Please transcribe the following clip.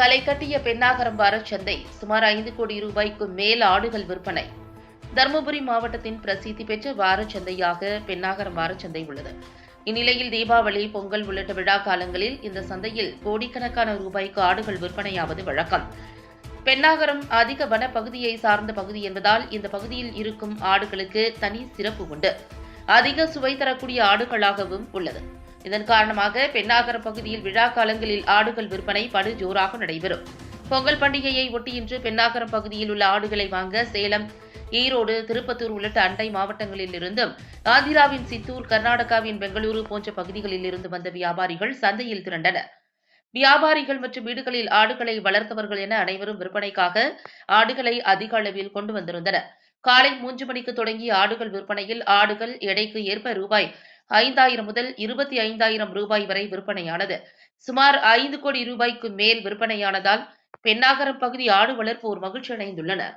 களை கட்டிய பெண்ணாகரம் வாரச்சந்தை சுமார் ஐந்து கோடி ரூபாய்க்கு மேல் ஆடுகள் விற்பனை. தருமபுரி மாவட்டத்தின் பிரசித்தி பெற்ற வாரச்சந்தையாக பெண்ணாகரம் வாரச்சந்தை உள்ளது. இந்நிலையில் தீபாவளி பொங்கல் உள்ளிட்ட விழா காலங்களில் இந்த சந்தையில் கோடிக்கணக்கான ரூபாய்க்கு ஆடுகள் விற்பனையாவது வழக்கம். பெண்ணாகரம் அதிக வன பகுதியை சார்ந்த பகுதி என்பதால் இந்த பகுதியில் இருக்கும் ஆடுகளுக்கு தனி சிறப்பு உண்டு. அதிக சுவை தரக்கூடிய ஆடுகளாகவும் உள்ளது. இதன் காரணமாக பெண்ணாகர பகுதியில் விழா காலங்களில் ஆடுகள் விற்பனை படு ஜோராக நடைபெறும். பொங்கல் பண்டிகையை ஒட்டி இன்று பெண்ணாகரம் பகுதியில் உள்ள ஆடுகளை வாங்க சேலம் ஈரோடு திருப்பத்தூர் உள்ளிட்ட அண்டை மாவட்டங்களில் இருந்தும் ஆந்திராவின் சித்தூர் கர்நாடகாவின் பெங்களூரு போன்ற பகுதிகளில் இருந்து வந்த வியாபாரிகள் சந்தையில் திரண்டனர். வியாபாரிகள் மற்றும் வீடுகளில் ஆடுகளை வளர்த்தவர்கள் என அனைவரும் விற்பனைக்காக ஆடுகளை அதிக அளவில் கொண்டு வந்திருந்தனர். காலை மூன்று மணிக்கு தொடங்கிய ஆடுகள் விற்பனையில் ஆடுகள் எடைக்கு ஏற்ப ரூபாய் ஐந்தாயிரம் முதல் இருபத்தி ஐந்தாயிரம் ரூபாய் வரை விற்பனையானது. சுமார் ஐந்து கோடி ரூபாய்க்கு மேல் விற்பனையானதால் பெண்ணாகரம் பகுதி ஆடு வளர்ப்போர் மகிழ்ச்சி அடைந்துள்ளனர்